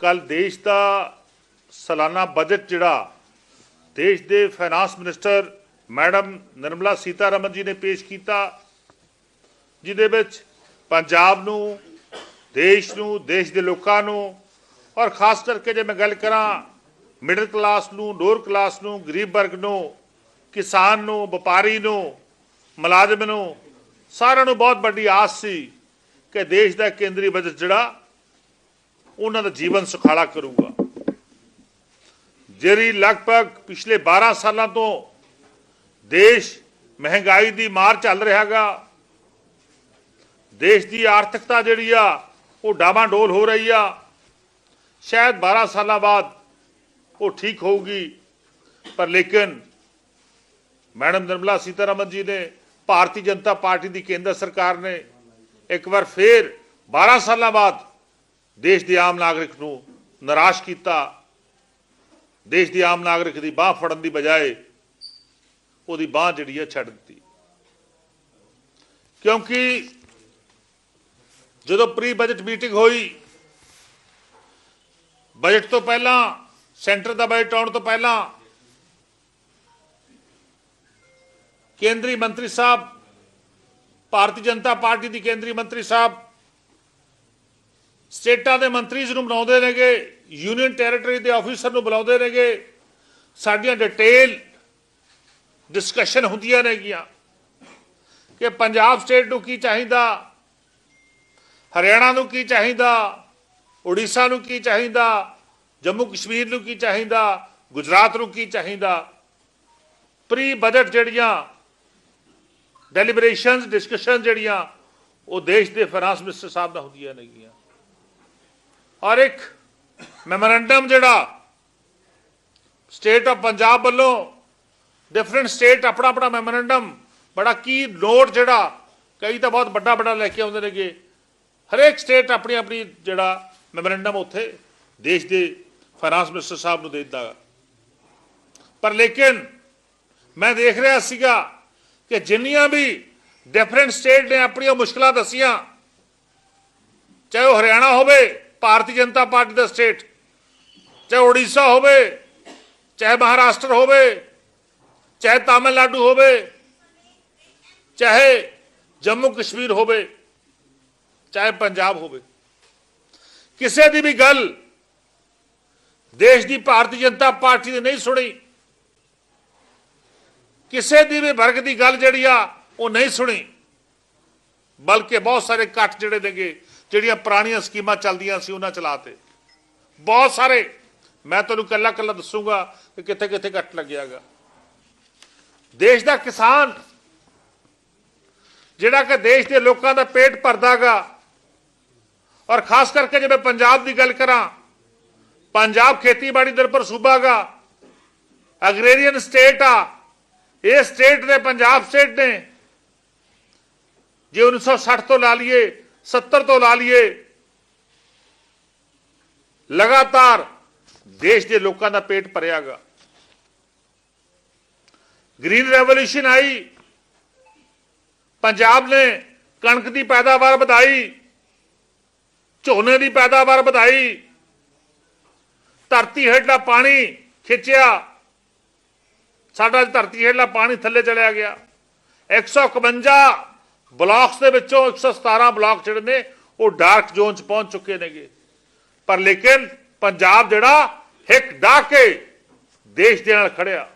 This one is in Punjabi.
ਕੱਲ ਦੇਸ਼ ਦਾ ਸਾਲਾਨਾ ਬਜਟ ਜਿਹੜਾ ਦੇਸ਼ ਦੇ finance minister madam Nirmala Sitharaman ji ਨੇ ਪੇਸ਼ ਕੀਤਾ, ਜਿਹਦੇ ਵਿੱਚ ਪੰਜਾਬ ਨੂੰ, ਦੇਸ਼ ਨੂੰ, ਦੇਸ਼ ਦੇ ਲੋਕਾਂ ਨੂੰ ਔਰ ਖਾਸ ਕਰਕੇ ਜੇ ਮੈਂ ਗੱਲ ਕਰਾਂ ਮਿਡਲ ਕਲਾਸ ਨੂੰ ਲੋਅਰ ਕਲਾਸ ਨੂੰ, ਗਰੀਬ ਵਰਗ ਨੂੰ, ਕਿਸਾਨ ਨੂੰ, ਵਪਾਰੀ ਨੂੰ, ਮੁਲਾਜ਼ਮ ਨੂੰ, ਸਾਰਿਆਂ ਨੂੰ ਬਹੁਤ ਵੱਡੀ ਆਸ ਸੀ ਕਿ ਦੇਸ਼ ਦਾ ਕੇਂਦਰੀ ਬਜਟ ਜਿਹੜਾ ਉਹਨਾਂ ਦਾ ਜੀਵਨ ਸੁਖਾਲਾ ਕਰੂਗਾ। ਜਿਹੜੀ ਲਗਭਗ ਪਿਛਲੇ 12 ਸਾਲਾਂ ਤੋਂ ਦੇਸ਼ ਮਹਿੰਗਾਈ ਦੀ ਮਾਰ ਚੱਲ ਰਿਹਾਗਾ, ਦੇਸ਼ ਦੀ ਆਰਥਿਕਤਾ ਜਿਹੜੀ ਆ, ਉਹ ਡਾਵਾਂਡੋਲ ਹੋ ਰਹੀ ਆ। ਸ਼ਾਇਦ 12 ਸਾਲਾਂ ਬਾਅਦ ਉਹ ਠੀਕ ਹੋਊਗੀ, ਪਰ ਲੇਕਿਨ ਮੈਡਮ ਨਿਰਮਲਾ ਸੀਤਾਰਮਨ ਜੀ ਨੇ, ਭਾਰਤੀ ਜਨਤਾ ਪਾਰਟੀ ਦੀ ਕੇਂਦਰ ਸਰਕਾਰ ਨੇ ਇੱਕ ਵਾਰ ਫੇਰ 12 ਸਾਲਾਂ ਬਾਅਦ ਦੇਸ਼ ਦੇ ਆਮ ਨਾਗਰਿਕ ਨੂੰ ਨਿਰਾਸ਼ ਕੀਤਾ, ਦੇਸ਼ ਦੀ ਆਮ ਨਾਗਰਿਕ ਦੀ ਬਾਹ ਫੜਨ ਦੀ ਬਜਾਏ ਉਹਦੀ ਬਾਹ ਜਿਹੜੀ ਹੈ ਛੱਡ ਦਿੱਤੀ। ਕਿਉਂਕਿ ਜਦੋਂ ਪ੍ਰੀ ਬਜਟ ਮੀਟਿੰਗ ਹੋਈ ਬਜਟ ਤੋਂ ਪਹਿਲਾਂ ਸੈਂਟਰ ਦਾ ਬਜਟ ਆਉਣ ਤੋਂ ਪਹਿਲਾਂ, ਕੇਂਦਰੀ ਮੰਤਰੀ ਸਾਹਿਬ, ਭਾਰਤੀ ਜਨਤਾ ਪਾਰਟੀ ਦੀ ਕੇਂਦਰੀ ਮੰਤਰੀ ਸਾਹਿਬ ਸਟੇਟਾਂ ਦੇ ਮੰਤਰੀਜ਼ ਨੂੰ ਬਣਾਉਂਦੇ ਨੇਗੇ ਯੂਨੀਅਨ ਟੈਰੀਟਰੀ ਦੇ ਆਫੀਸਰ ਨੂੰ ਬੁਲਾਉਂਦੇ ਨੇਗੇ, ਸਾਡੀਆਂ ਡਿਟੇਲ ਡਿਸਕਸ਼ਨ ਹੁੰਦੀਆਂ ਨੇਗੀਆਂ ਕਿ ਪੰਜਾਬ ਸਟੇਟ ਨੂੰ ਕੀ ਚਾਹੀਦਾ, ਹਰਿਆਣਾ ਨੂੰ ਕੀ ਚਾਹੀਦਾ, ਉੜੀਸਾ ਨੂੰ ਕੀ ਚਾਹੀਦਾ, ਜੰਮੂ ਕਸ਼ਮੀਰ ਨੂੰ ਕੀ ਚਾਹੀਦਾ, ਗੁਜਰਾਤ ਨੂੰ ਕੀ ਚਾਹੀਦਾ। ਪ੍ਰੀ ਬਜਟ ਜਿਹੜੀਆਂ ਡੈਲੀਬਰੇਸ਼ਨਸ ਡਿਸਕਸ਼ਨ ਜਿਹੜੀਆਂ, ਉਹ ਦੇਸ਼ ਦੇ ਫਾਈਨਾਂਸ ਮਿਨਿਸਟਰ ਸਾਹਿਬ ਨਾਲ ਹੁੰਦੀਆਂ ਨੇਗੀਆਂ। ਔਰ ਇੱਕ ਮੈਮੋਰੈਂਡਮ ਜਿਹੜਾ ਸਟੇਟ ਆਫ ਪੰਜਾਬ ਵੱਲੋਂ ਡਿਫਰੈਂਟ ਸਟੇਟ ਆਪਣਾ ਆਪਣਾ ਮੈਮੋਰੈਂਡਮ ਬੜਾ ਕੀ ਨੋਟ ਜਿਹੜਾ ਕਈ ਤਾਂ ਬਹੁਤ ਵੱਡਾ ਵੱਡਾ ਲੈ ਕੇ ਆਉਂਦੇ ਨੇਗੇ। ਹਰੇਕ ਸਟੇਟ ਆਪਣੀ ਆਪਣੀ ਜਿਹੜਾ ਮੈਮੋਰੈਂਡਮ ਉੱਥੇ ਦੇਸ਼ ਦੇ ਫਾਈਨਾਂਸ ਮਿਨਿਸਟਰ ਸਾਹਿਬ ਨੂੰ ਦੇ ਦਿੱਤਾ ਪਰ ਲੇਕਿਨ ਮੈਂ ਦੇਖ ਰਿਹਾ ਸੀਗਾ ਕਿ ਜਿੰਨੀਆਂ ਵੀ ਡਿਫਰੈਂਟ ਸਟੇਟ ਨੇ ਆਪਣੀਆਂ ਮੁਸ਼ਕਲਾਂ ਦੱਸੀਆਂ, ਚਾਹੇ ਉਹ ਹਰਿਆਣਾ ਹੋਵੇ ਭਾਰਤੀ ਜਨਤਾ ਪਾਰਟੀ ਦਾ ਸਟੇਟ, ਚਾਹੇ ਉੜੀਸਾ ਹੋਵੇ, ਚਾਹੇ ਮਹਾਰਾਸ਼ਟਰ ਹੋਵੇ, ਚਾਹੇ ਤਾਮਿਲਨਾਡੂ ਹੋਵੇ, ਚਾਹੇ ਜੰਮੂ ਕਸ਼ਮੀਰ ਹੋਵੇ, ਚਾਹੇ ਪੰਜਾਬ ਹੋਵੇ। ਕਿਸੇ ਦੀ ਵੀ ਗੱਲ ਦੇਸ਼ ਦੀ ਭਾਰਤੀ ਜਨਤਾ ਪਾਰਟੀ ਨੇ ਨਹੀਂ ਸੁਣੀ, ਕਿਸੇ ਦੀ ਵੀ ਵਰਗ ਦੀ ਗੱਲ ਜਿਹੜੀ ਆ, ਉਹ ਨਹੀਂ ਸੁਣੀ। ਬਲਕਿ ਬਹੁਤ ਸਾਰੇ ਕੱਟ ਜਿਹੜੇ ਨੇਗੇ ਜਿਹੜੀਆਂ ਪੁਰਾਣੀਆਂ ਸਕੀਮਾਂ ਚੱਲਦੀਆਂ ਸੀ ਉਹਨਾਂ ਚਲਾਤੇ ਬਹੁਤ ਸਾਰੇ ਮੈਂ ਤੁਹਾਨੂੰ ਕੱਲਾ ਕੱਲਾ ਦੱਸੂਗਾ ਕਿ ਕਿੱਥੇ ਕਿੱਥੇ ਕੱਟ ਲੱਗਿਆਗਾ ਦੇਸ਼ ਦਾ ਕਿਸਾਨ ਜਿਹੜਾ ਕਿ ਦੇਸ਼ ਦੇ ਲੋਕਾਂ ਦਾ ਪੇਟ ਭਰਦਾਗਾ ਔਰ ਖਾਸ ਕਰਕੇ ਜੇ ਮੈਂ ਪੰਜਾਬ ਦੀ ਗੱਲ ਕਰਾਂ ਪੰਜਾਬ ਖੇਤੀਬਾੜੀ ਨਿਰਭਰ ਸੂਬਾਗਾ ਅਗਰੇਰੀਅਨ ਸਟੇਟ ਆ ਇਹ ਸਟੇਟ ਨੇ ਪੰਜਾਬ ਸਟੇਟ ਨੇ ਜੇ 1960 ਤੋਂ ਲਾ ਲਈਏ 70 ਤੋਂ ਲਾ ਲਈਏ, ਲਗਾਤਾਰ ਦੇਸ਼ ਦੇ ਲੋਕਾਂ ਦਾ ਪੇਟ ਭਰਿਆਗਾ। ਗ੍ਰੀਨ ਰੈਵੋਲੂਸ਼ਨ ਆਈ, ਪੰਜਾਬ ਨੇ ਕਣਕ ਦੀ ਪੈਦਾਵਾਰ ਵਧਾਈ, ਝੋਨੇ ਦੀ ਪੈਦਾਵਾਰ ਵਧਾਈ, ਧਰਤੀ ਹੇਠਲਾ ਪਾਣੀ ਖਿੱਚਿਆ। ਸਾਡਾ ਧਰਤੀ ਹੇਠਲਾ ਪਾਣੀ ਥੱਲੇ ਚਲਿਆ ਗਿਆ। 151 ਬਲਾਕਸ ਦੇ ਵਿੱਚੋਂ 117 ਬਲਾਕ ਜਿਹੜੇ ਨੇ, ਉਹ ਡਾਰਕ ਜ਼ੋਨ ਚ ਪਹੁੰਚ ਚੁੱਕੇ ਨੇਗੇ। ਪਰ ਲੇਕਿਨ ਪੰਜਾਬ ਜਿਹੜਾ ਹਿੱਕ ਡਾਹ ਕੇ ਦੇਸ਼ ਦੇ ਨਾਲ ਖੜਿਆ।